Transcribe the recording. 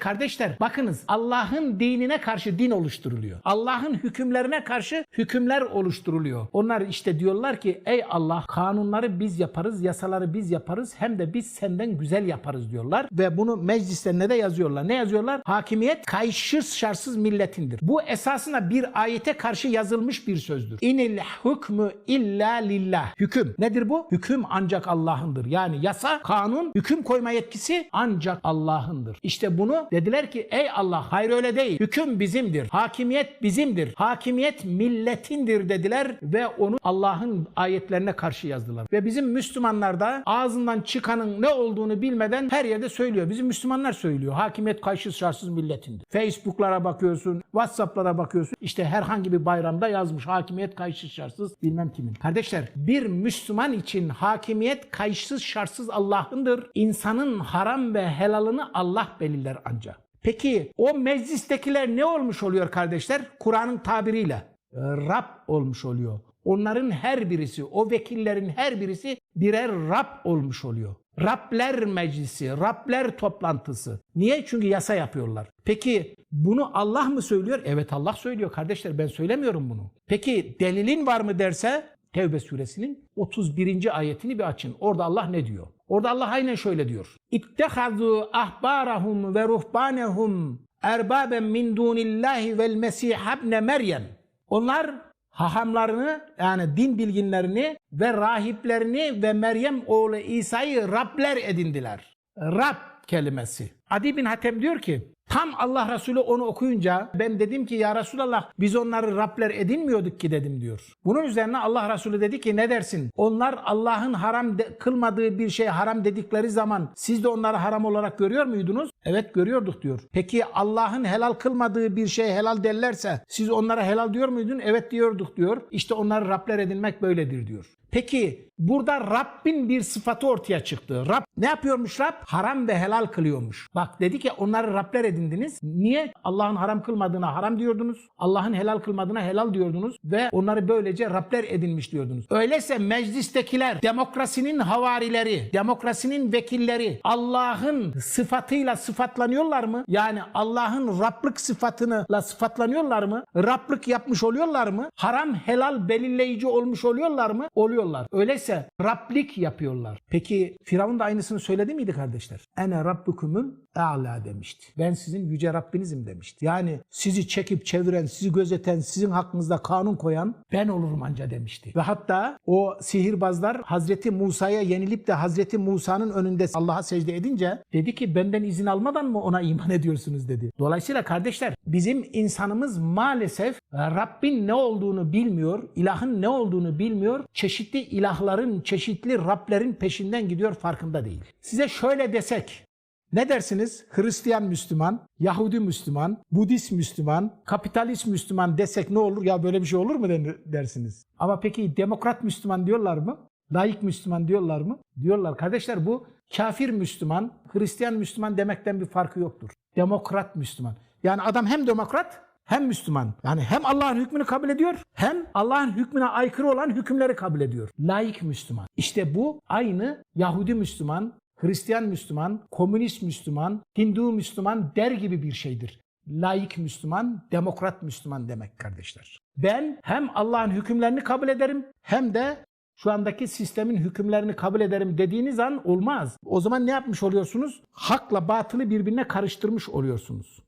Kardeşler bakınız Allah'ın dinine karşı din oluşturuluyor. Allah'ın hükümlerine karşı hükümler oluşturuluyor. Onlar işte diyorlar ki ey Allah kanunları biz yaparız, yasaları biz yaparız hem de biz senden güzel yaparız diyorlar. Ve bunu meclislerine de yazıyorlar. Ne yazıyorlar? Hakimiyet kayıtsız şartsız milletindir. Bu esasında bir ayete karşı yazılmış bir sözdür. İnil hükmü illa lillah. Hüküm. Nedir bu? Hüküm ancak Allah'ındır. Yani yasa, kanun, hüküm koyma yetkisi ancak Allah'ındır. İşte bunu dediler ki ey Allah hayır öyle değil. Hüküm bizimdir. Hakimiyet bizimdir. Hakimiyet milletindir dediler ve onu Allah'ın ayetlerine karşı yazdılar. Ve bizim Müslümanlar da ağzından çıkanın ne olduğunu bilmeden her yerde söylüyor. Bizim Müslümanlar söylüyor. Hakimiyet kayıtsız şartsız milletindir. Facebook'lara bakıyorsun, WhatsApp'lara bakıyorsun. İşte herhangi bir bayramda yazmış hakimiyet kayıtsız şartsız bilmem kimin. Kardeşler bir Müslüman için hakimiyet kayıtsız şartsız Allah'ındır. İnsanın haram ve helalını Allah belirler ancak. Peki o meclistekiler ne olmuş oluyor kardeşler? Kur'an'ın tabiriyle Rab olmuş oluyor. Onların her birisi, o vekillerin her birisi birer Rab olmuş oluyor. Rabler meclisi, Rabler toplantısı. Niye? Çünkü yasa yapıyorlar. Peki bunu Allah mı söylüyor? Evet Allah söylüyor kardeşler ben söylemiyorum bunu. Peki delilin var mı derse Tevbe suresinin 31. ayetini bir açın. Orada Allah ne diyor? Orada Allah aynen şöyle diyor. İttehazu ahbarahum ve ruhbanehum erbaben min dunillahi vel mesih Meryem. Onlar hahamlarını yani din bilginlerini ve rahiplerini ve Meryem oğlu İsa'yı Rabler edindiler. Rab kelimesi. Adi bin Hatem diyor ki tam Allah Resulü onu okuyunca ben dedim ki ya Resulallah biz onları Rabler edinmiyorduk ki dedim diyor. Bunun üzerine Allah Resulü dedi ki ne dersin? Onlar Allah'ın haram de- kılmadığı bir şey haram dedikleri zaman siz de onları haram olarak görüyor muydunuz? Evet görüyorduk diyor. Peki Allah'ın helal kılmadığı bir şey helal derlerse siz onlara helal diyor muydun? Evet diyorduk diyor. İşte onları Rabler edinmek böyledir diyor. Peki burada Rabbin bir sıfatı ortaya çıktı. Rab ne yapıyormuş Rab? Haram ve helal kılıyormuş. Bak dedi ki onları Rabler edindiniz. Niye? Allah'ın haram kılmadığına haram diyordunuz. Allah'ın helal kılmadığına helal diyordunuz. Ve onları böylece Rabler edinmiş diyordunuz. Öyleyse meclistekiler, demokrasinin havarileri, demokrasinin vekilleri Allah'ın sıfatıyla sıfatlanıyorlar mı? Yani Allah'ın Rablık sıfatıyla sıfatlanıyorlar mı? Rablık yapmış oluyorlar mı? Haram helal belirleyici olmuş oluyorlar mı? Oluyorlar. Öyleyse Rablik yapıyorlar. Peki Firavun da aynısını söyledi miydi kardeşler? Ene Rabbukumul A'la demişti. Ben sizin yüce Rabbinizim demişti. Yani sizi çekip çeviren, sizi gözeten, sizin hakkınızda kanun koyan ben olurum anca demişti. Ve hatta o sihirbazlar Hazreti Musa'ya yenilip de Hazreti Musa'nın önünde Allah'a secde edince dedi ki benden izin almadan mı ona iman ediyorsunuz dedi. Dolayısıyla kardeşler bizim insanımız maalesef Rabbin ne olduğunu bilmiyor, ilahın ne olduğunu bilmiyor, çeşitli ilahların, çeşitli Rablerin peşinden gidiyor farkında değil. Size şöyle desek, ne dersiniz? Hristiyan Müslüman, Yahudi Müslüman, Budist Müslüman, kapitalist Müslüman desek ne olur? Ya böyle bir şey olur mu dersiniz? Ama peki demokrat Müslüman diyorlar mı? Laik Müslüman diyorlar mı? Diyorlar. Kardeşler bu kafir Müslüman, Hristiyan Müslüman demekten bir farkı yoktur. Demokrat Müslüman. Yani adam hem demokrat hem Müslüman. Yani hem Allah'ın hükmünü kabul ediyor hem Allah'ın hükmüne aykırı olan hükümleri kabul ediyor. Laik Müslüman. İşte bu aynı Yahudi Müslüman, Hristiyan Müslüman, Komünist Müslüman, Hindu Müslüman der gibi bir şeydir. Laik Müslüman, demokrat Müslüman demek kardeşler. Ben hem Allah'ın hükümlerini kabul ederim hem de şu andaki sistemin hükümlerini kabul ederim dediğiniz an olmaz. O zaman ne yapmış oluyorsunuz? Hakla batılı birbirine karıştırmış oluyorsunuz.